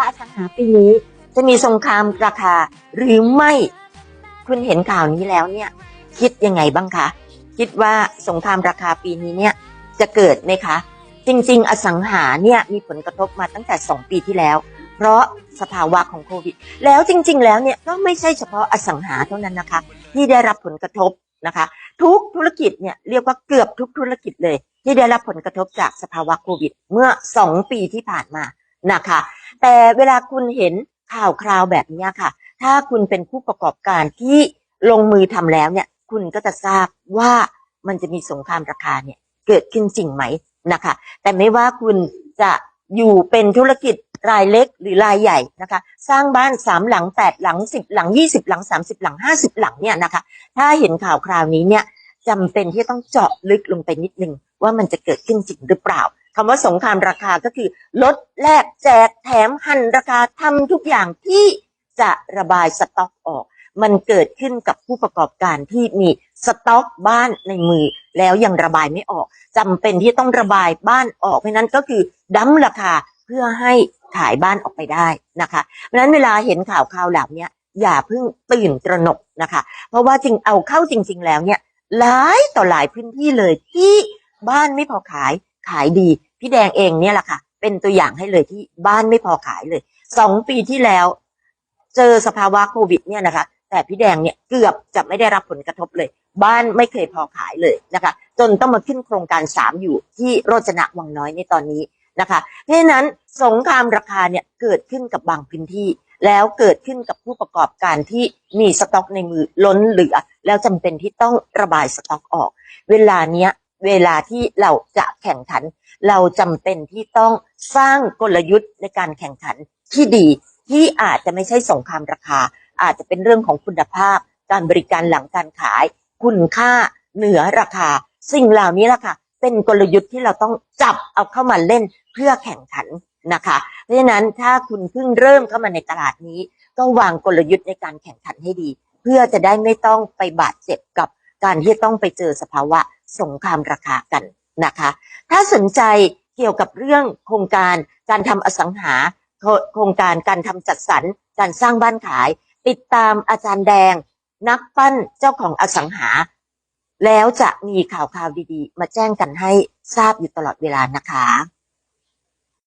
าอสังหาปีนี้ จะมีสงครามราคา หรือไม่ คุณเห็นข่าวนี้แล้วเนี่ย คิดยังไงบ้างคะ คิดว่าสงครามราคาปีนี้เนี่ยจะเกิดไหมคะ จริง ๆ อสังหาเนี่ยมีผลกระทบมาตั้งแต่ 2 ปีที่แล้ว เพราะสภาวะของโควิด แล้วจริง ๆ แล้วเนี่ยก็ไม่ใช่เฉพาะอสังหาเท่านั้นนะคะ ที่ได้รับผลกระทบนะคะ ทุกธุรกิจเนี่ยเรียกว่าเกือบทุกธุรกิจเลยที่ได้รับผลกระทบจากสภาวะโควิด เมื่อ 2 ปีที่ผ่านมานะคะ แต่เวลาคุณเห็นข่าวคราวแบบนี้ค่ะ ถ้าคุณเป็นผู้ประกอบการที่ลงมือทำแล้วเนี่ย คุณก็จะทราบว่ามันจะมีสงครามราคาเนี่ย เกิดขึ้นจริงไหมนะคะ แต่ไม่ว่าคุณจะอยู่เป็นธุรกิจรายเล็กหรือรายใหญ่นะคะ สร้างบ้านสามหลังแปดหลังสิบหลังยี่สิบหลังสามสิบหลังห้าสิบหลังเนี่ยนะคะ ถ้าเห็นข่าวคราวนี้เนี่ยจำเป็นที่ต้องเจาะลึกลงไปนิดนึงว่ามันจะเกิดขึ้นจริงหรือเปล่า คำว่าสงครามราคาก็คือลดแลกแจกแถมหั่นราคาทำทุกอย่างที่จะระบายสต็อกออก มันเกิดขึ้นกับผู้ประกอบการที่มีสต็อกบ้านในมือ แล้วยังระบายไม่ออกจำเป็นที่ต้องระบายบ้านออกเพราะนั้นก็คือดั้มราคาเพื่อให้ขายบ้านออกไปได้นะคะเพราะฉะนั้นเวลาเห็นข่าวข่าวเหล่านี้อย่าเพิ่งตื่นตระหนกนะคะ เพราะว่าจริงเอาเข้าจริง ๆ แล้วเนี่ยหลายต่อหลายพื้นที่เลยที่บ้านไม่พอขาย ขายดี พี่แดงเองเนี่ยแหละค่ะ เป็นตัวอย่างให้เลยที่บ้านไม่พอขายเลยสองปีที่แล้ว เจอสภาวะโควิดเนี่ยนะคะ แต่พี่แดงเนี่ยเกือบจะไม่ได้รับผลกระทบเลย บ้านไม่เคยพอขายเลยนะคะ จนต้องมาขึ้นโครงการสามอยู่ที่โรจนะวังน้อยในตอนนี้นะคะเพราะนั้นสงครามราคาเนี่ยเกิดขึ้นกับบางพื้นที่ แล้วเกิดขึ้นกับผู้ประกอบการที่มีสต็อกในมือล้นเหลือ แล้วจำเป็นที่ต้องระบายสต็อกออก เวลาเนี้ย เวลาที่เราจะแข่งขัน เราจำเป็นที่ต้องสร้างกลยุทธ์ในการแข่งขันที่ดีที่อาจจะไม่ใช่สงครามราคา อาจจะเป็นเรื่องของคุณภาพ การบริการหลังการขาย คุณค่าเหนือราคา สิ่งเหล่านี้แหละค่ะ เป็นกลยุทธ์ที่เราต้องจับเอาเข้ามาเล่นเพื่อแข่งขันนะคะ เพราะฉะนั้นถ้าคุณเพิ่งเริ่มเข้ามาในตลาดนี้ ก็วางกลยุทธ์ในการแข่งขันให้ดี เพื่อจะได้ไม่ต้องไปบาดเจ็บกับการที่ต้องไปเจอสภาวะ สงครามราคากันนะคะ ถ้าสนใจเกี่ยวกับเรื่องโครงการการทำอสังหา โครงการการทำจัดสรรการสร้างบ้านขาย ติดตามอาจารย์แดง นักปั้นเจ้าของอสังหา แล้วจะมีข่าวข่าวดีๆ มาแจ้งกันให้ทราบอยู่ตลอดเวลานะคะ